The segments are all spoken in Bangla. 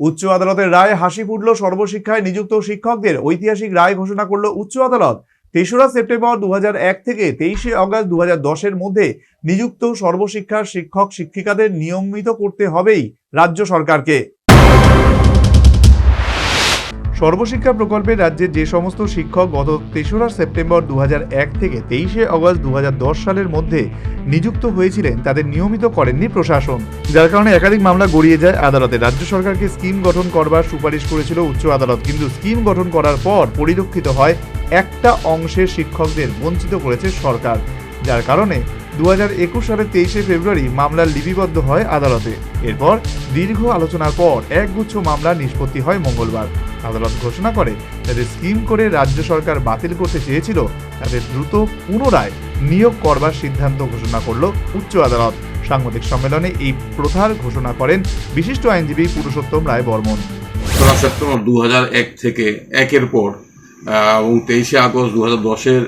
উচ্চ আদালতের রায় হাসি ফুটল সর্বশিক্ষায় নিযুক্ত শিক্ষকদের। ঐতিহাসিক রায় ঘোষণা করল উচ্চ আদালত। তেসরা সেপ্টেম্বর দু হাজার এক থেকে তেইশে অগস্ট দু হাজার দশের মধ্যে নিযুক্ত সর্বশিক্ষার শিক্ষক শিক্ষিকাদের নিয়মিত করতে হবেই রাজ্য সরকারকে। সর্বশিক্ষা প্রকল্পে রাজ্যের যে সমস্ত শিক্ষক গত তেসরা সেপ্টেম্বর দু হাজার এক থেকে তেইশে অগস্ট দু সালের মধ্যে নিযুক্ত হয়েছিলেন, তাদের নিয়মিত করেননি প্রশাসন। যার কারণে একাধিক মামলা গড়িয়ে যায় আদালতে। রাজ্য সরকারকে স্কিম গঠন করবার সুপারিশ করেছিল উচ্চ আদালত। কিন্তু স্কিম গঠন করার পর পরিলক্ষিত হয়, একটা অংশের শিক্ষকদের বঞ্চিত করেছে সরকার। যার কারণে দু হাজার একুশ সালের তেইশে ফেব্রুয়ারি মামলা লিপিবদ্ধ হয় আদালতে। এরপর দীর্ঘ আলোচনার পর একগুচ্ছ মামলা নিষ্পত্তি হয় মঙ্গলবার। আদালত ঘোষণা করে যাদের স্কিম করে রাজ্য সরকার বাতিল করতে চেয়েছিল তাদের দ্রুত পুনরায় নিয়োগ করবার সিদ্ধান্ত ঘোষণা করল উচ্চ আদালত। সাংবাদিক সম্মেলনে এই প্রথার ঘোষণা করেন বিশিষ্ট আইনজীবী পুরুষোত্তম রায় বর্মন। তেসরা সেপ্টেম্বর দু এক থেকে একের পর এবং তেইশে আগস্ট দু হাজার দশের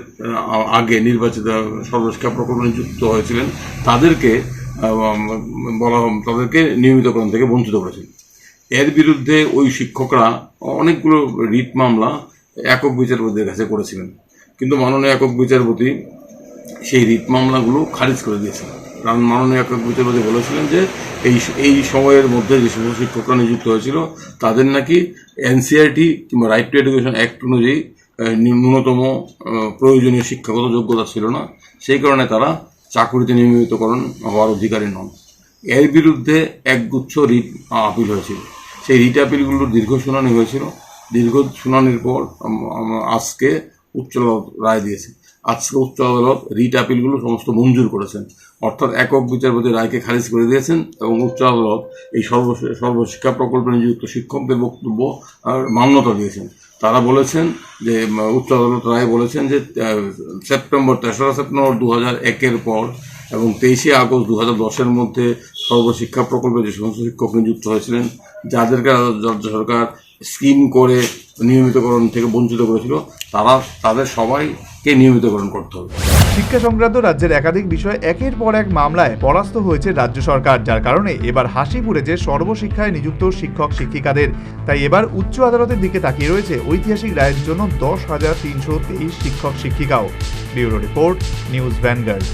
আগে নির্বাচিত সর্বশিক্ষা প্রকল্পে নিযুক্ত হয়েছিলেন, তাদেরকে বলা, তাদেরকে নিয়মিতকরণ থেকে বঞ্চিত করেছে এর বিরুদ্ধে ওই শিক্ষকরা অনেকগুলো রিট মামলা একক বিচারপতির কাছে করেছিলেন। কিন্তু মাননীয় একক বিচারপতি সেই রিট মামলাগুলো খারিজ করে দিয়েছিলেন। কারণ মাননীয় একক বিচারপতি বলেছিলেন যে এই এই সময়ের মধ্যে যে সমস্ত শিক্ষকরা নিযুক্ত হয়েছিল, তাদের নাকি এনসিআরটি কিংবা রাইট টু এডুকেশন অ্যাক্ট অনুযায়ী ন্যূনতম প্রয়োজনীয় শিক্ষাগত যোগ্যতা ছিল না। সেই কারণে তারা চাকুরিতে নিয়মিতকরণ হওয়ার অধিকারী নন। এর বিরুদ্ধে একগুচ্ছ রিট আপিল হয়েছিল। সেই রিট আপিলগুলোর দীর্ঘ শুনানি হয়েছিল। দীর্ঘ শুনানির পর আজকে উচ্চ আদালত রায় দিয়েছে। আজকে উচ্চ আদালত রিট আপিলগুলো সমস্ত মঞ্জুর করেছেন। অর্থাৎ একক বিচারপতি রায়কে খারিজ করে দিয়েছেন এবং উচ্চ আদালত এই সর্ব সর্বশিক্ষা প্রকল্পে নিযুক্ত শিক্ষকদের বক্তব্য মান্যতা দিয়েছেন। তারা বলেছেন যে উচ্চ আদালত রায় বলেছেন যে সেপ্টেম্বর, তেসরা সেপ্টেম্বর দু হাজার একের পর এবং তেইশে আগস্ট দু হাজার দশের মধ্যে সর্বশিক্ষা প্রকল্পে যে সমস্ত শিক্ষক নিযুক্ত হয়েছিলেন, যাদেরকে রাজ্য সরকার স্কিম করে নিয়মিতকরণ থেকে বঞ্চিত করেছিল, তারা, তাদের সবাইকে নিয়মিতকরণ করতে হবে। শিক্ষা সংক্রান্ত রাজ্যের একাধিক বিষয় একের পর এক মামলায় পরাস্ত হয়েছে রাজ্য সরকার, যার কারণে এবার হাসি পুড়েছে সর্বশিক্ষায় নিযুক্ত শিক্ষক, শিক্ষিকাদের, তাই এবার উচ্চ আদালতের দিকে তাকিয়ে রয়েছে ঐতিহাসিক রায়ের জন্য দশ হাজার তিনশো তেইশ শিক্ষক, শিক্ষিকাও। Bureau report, news vanguard.